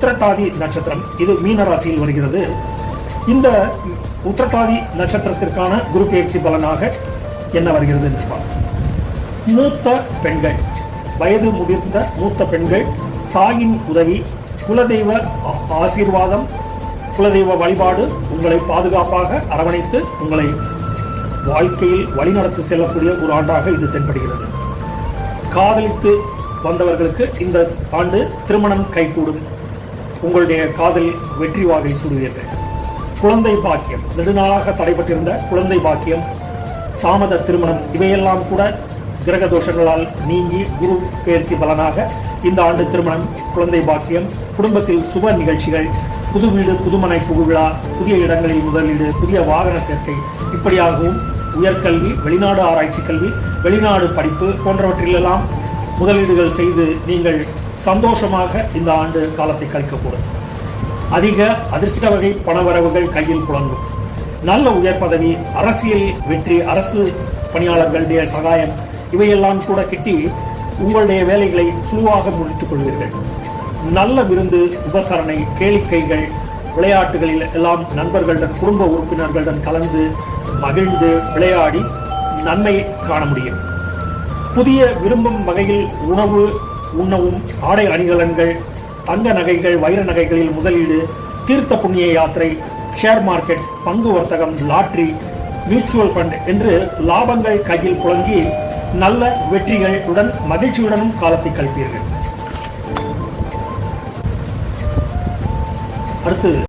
உத்திரட்டாதி நட்சத்திரம் இது மீன ராசியில் வருகிறது. இந்த உத்திரட்டாதி நட்சத்திரத்திற்கான குரு பயிற்சி பலனாக என்ன வருகிறது என்று பார்ப்போம். மூத்த பெண்கள் வயது முதிர்ந்த மூத்த பெண்கள் தாயின் உதவி குலதெய்வ ஆ- ஆசீர்வாதம் குலதெய்வ வழிபாடு உங்களை பாதுகாப்பாக அரவணைத்து உங்களை வாழ்க்கையில் வழிநடத்தி செல்லக்கூடிய ஒரு ஆண்டாக இது தென்படுகிறது. காதலித்து வந்தவர்களுக்கு இந்த ஆண்டு திருமணம் கைகூடும். உங்களுடைய காதல் வெற்றி வாகை சூடுவீர்கள் குழந்தை பாக்கியம். நெடுநாளாக தடைபட்டிருந்த குழந்தை பாக்கியம் தாமத திருமணம் இவையெல்லாம் கூட கிரக தோஷங்களால் நீங்கி குரு பயிற்சி பலனாக இந்த ஆண்டு திருமணம் குழந்தை பாக்கியம் குடும்பத்தில் சுப நிகழ்ச்சிகள் புது வீடு புதுமனை புகுவிழா புதிய இடங்களில் முதலீடு புதிய வாகன சேர்க்கை இப்படியாகவும் உயர்கல்வி வெளிநாடு ஆராய்ச்சி கல்வி வெளிநாடு படிப்பு போன்றவற்றிலெல்லாம் முதலீடுகள் செய்து நீங்கள் சந்தோஷமாக இந்த ஆண்டு காலத்தை கழிக்கக்கூடும். அதிக அதிர்ஷ்ட வகை பணவரவுகள் கையில் புழங்கும் நல்ல உயர் பதவி அரசியல் வெற்றி அரசு பணியாளர்களுடைய சகாயம் இவையெல்லாம் கூட கிட்டி உங்களுடைய வேலைகளை சுழுவாக முடித்துக் கொள்வீர்கள். நல்ல விருந்து உபசரணை கேளிக்கைகள் விளையாட்டுகளில் எல்லாம் நண்பர்களுடன் குடும்ப உறுப்பினர்களுடன் கலந்து மகிழ்ந்து விளையாடி நன்மை காண முடியும். புதிய விரும்பும் வகையில் உணவு உண்ணவும் ஆடை அணிகலன்கள் தங்க நகைகள் வைர நகைகளில் முதலீடு தீர்த்த புண்ணிய யாத்திரை ஷேர் மார்க்கெட் பங்கு வர்த்தகம் லாட்ரி மியூச்சுவல் ஃபண்ட் என்று லாபங்கள் கையில் புழங்கி நல்ல வெற்றிகளுடன் மகிழ்ச்சியுடனும் காலத்தை கழிப்பீர்கள். அடுத்து